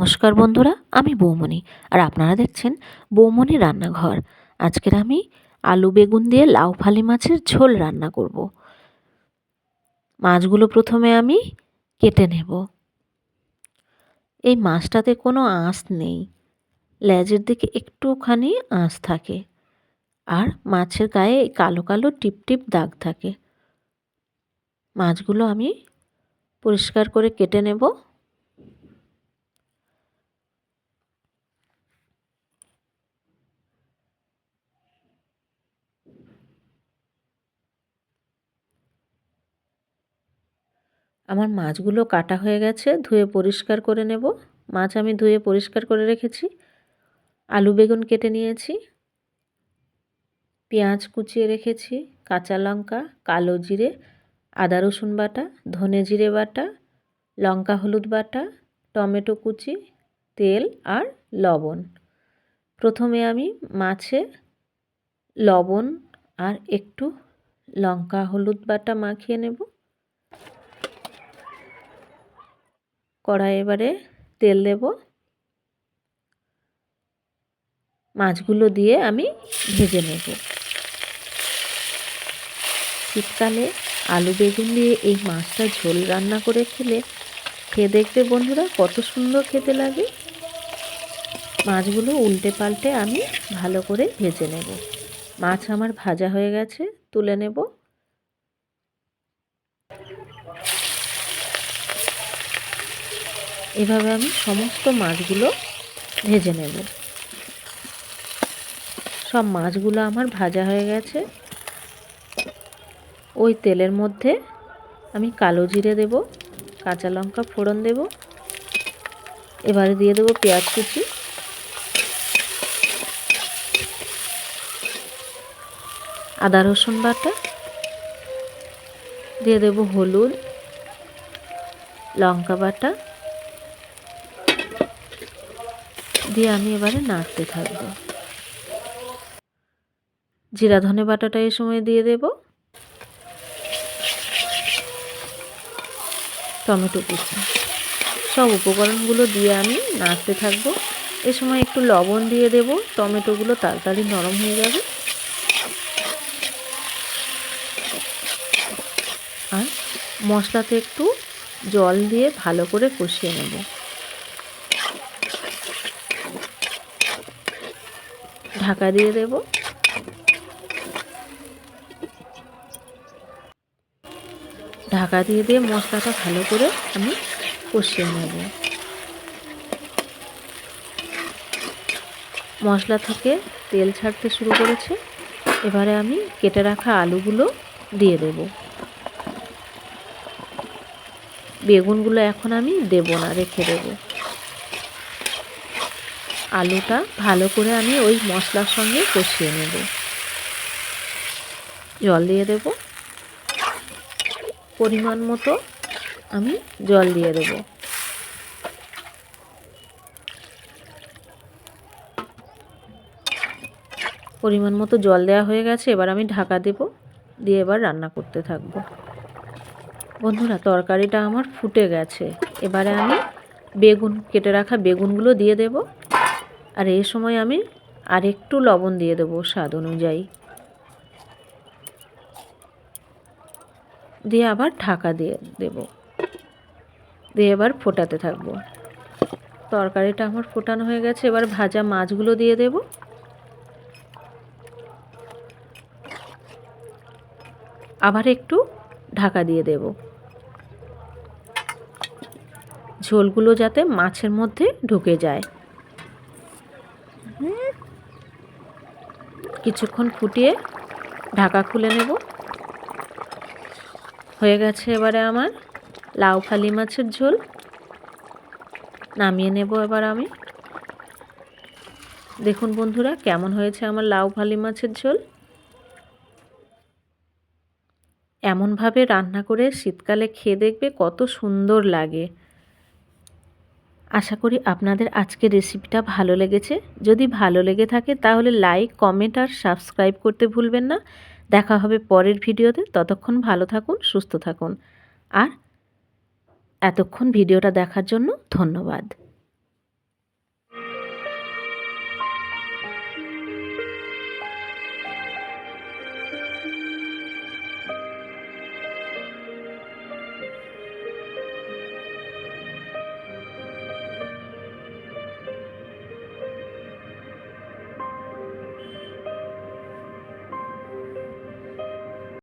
নমস্কার বন্ধুরা, আমি বৌমণি। আর আপনারা দেখছেন বৌমণি রান্নাঘর। আজকের আমি আলু বেগুন দিয়ে লাউ ফালি মাছের ঝোল রান্না করব। মাছগুলো প্রথমে আমি কেটে নেব। এই মাছটাতে কোনো আঁশ নেই। লেজের দিকে একটুখানি আঁশ থাকে। আর মাছের গায়ে কালো কালো টিপ টিপ দাগ থাকে। মাছগুলো আমি পরিষ্কার করে কেটে নেব। আমার মাছগুলো কাটা হয়ে গেছে, ধুয়ে পরিষ্কার করে নেব। মাছ আমি ধুয়ে পরিষ্কার করে রেখেছি। আলু বেগুন কেটে নিয়েছি। পেঁয়াজ কুচিয়ে রেখেছি, কাঁচা লঙ্কা, কালো জিরে, আদা রসুন বাটা, ধনে জিরে বাটা, লঙ্কা হলুদ বাটা, টমেটো কুচি, তেল আর লবণ। প্রথমে আমি মাছে লবণ আর একটু লঙ্কা হলুদ বাটা মাখিয়ে নেব। কড়াই এবারে তেল দেব। মাছগুলো দিয়ে আমি ভেজে নেব। শীতকালে আলু বেগুন দিয়ে এই মাছটা ঝোল রান্না করে খেলে, খেয়ে দেখবে বন্ধুরা কত সুন্দর খেতে লাগে। মাছগুলো উল্টে পাল্টে আমি ভালো করে ভেজে নেব। মাছ আমার ভাজা হয়ে গেছে, তুলে নেব। এভাবে আমি সমস্ত মাছগুলো ভেজে নেব। সব মাছগুলো আমার ভাজা হয়ে গেছে। ওই তেলের মধ্যে আমি কালো জিরে দেব, কাঁচা লঙ্কা ফোড়ন দেব, এবারে দিয়ে দেবো পেঁয়াজ কুচি। আদা রসুন বাটা, দিয়ে দেব হলুদ, লঙ্কা বাটা দিয়ে আমি এবারে নাড়তে থাকব। জিরা ধনে বাটাটা এই সময় দিয়ে দেব। টমেটো কুচি। সব উপকরণগুলো দিয়ে আমি নাড়তে থাকব। এ সময় একটু লবণ দিয়ে দেব। টমেটোগুলো তাড়াতাড়ি নরম হয়ে যাবে। আর মশলাতে একটু জল দিয়ে ভালো করে কষিয়ে নেব। ঢাকা দিয়ে দেব। ঢাকা দিয়ে দিয়ে মশলাটা ভালো করে আমি কষিয়ে নেব। মশলা থেকে তেল ছাড়তে শুরু করেছে। এবারে আমি কেটে রাখা আলুগুলো দিয়ে দেব। বেগুনগুলো এখন আমি দেব না, রেখে দেবো। আলুটা ভালো করে আমি ওই মশলার সঙ্গে কষিয়ে নেব। জল দিয়ে দেব। পরিমাণ মতো আমি জল দিয়ে দেব। পরিমাণ মতো জল দেওয়া হয়ে গেছে, এবার আমি ঢাকা দেব, দিয়ে এবার রান্না করতে থাকব। বন্ধুরা, তরকারিটা আমার ফুটে গেছে। এবারে আমি বেগুন, কেটে রাখা বেগুনগুলো দিয়ে দেব। আর এই সময় আমি আর একটু লবণ দিয়ে দেবো স্বাদ অনুযায়ী। দিয়ে আবার ঢাকা দিয়ে দেব। দিয়ে এবার ফোটাতে থাকব। তরকারিটা আমার ফোটানো হয়ে গেছে, এবার ভাজা মাছগুলো দিয়ে দেব। আবার একটু ঢাকা দিয়ে দেব। ঝোলগুলো যাতে মাছের মধ্যে ঢুকে যায়। কিছুক্ষণ ফুটিয়ে ঢাকা খুলে নেব। হয়ে গেছে এবারে আমার লাউ ফালি মাছের ঝোল। নামিয়ে নেব এবার আমি। দেখুন বন্ধুরা, কেমন হয়েছে আমার লাউ ফালি মাছের ঝোল। এমনভাবে রান্না করে শীতকালে খেয়ে দেখবে কত সুন্দর লাগে। আশা করি আপনাদের আজকের রেসিপিটা ভালো লেগেছে। যদি ভালো লেগে থাকে তাহলে লাইক কমেন্ট আর সাবস্ক্রাইব করতে ভুলবেন না। দেখা হবে পরের ভিডিওতে ততক্ষণ ভালো থাকুন, সুস্থ থাকুন। আর এতক্ষণ ভিডিওটা দেখার জন্য ধন্যবাদ।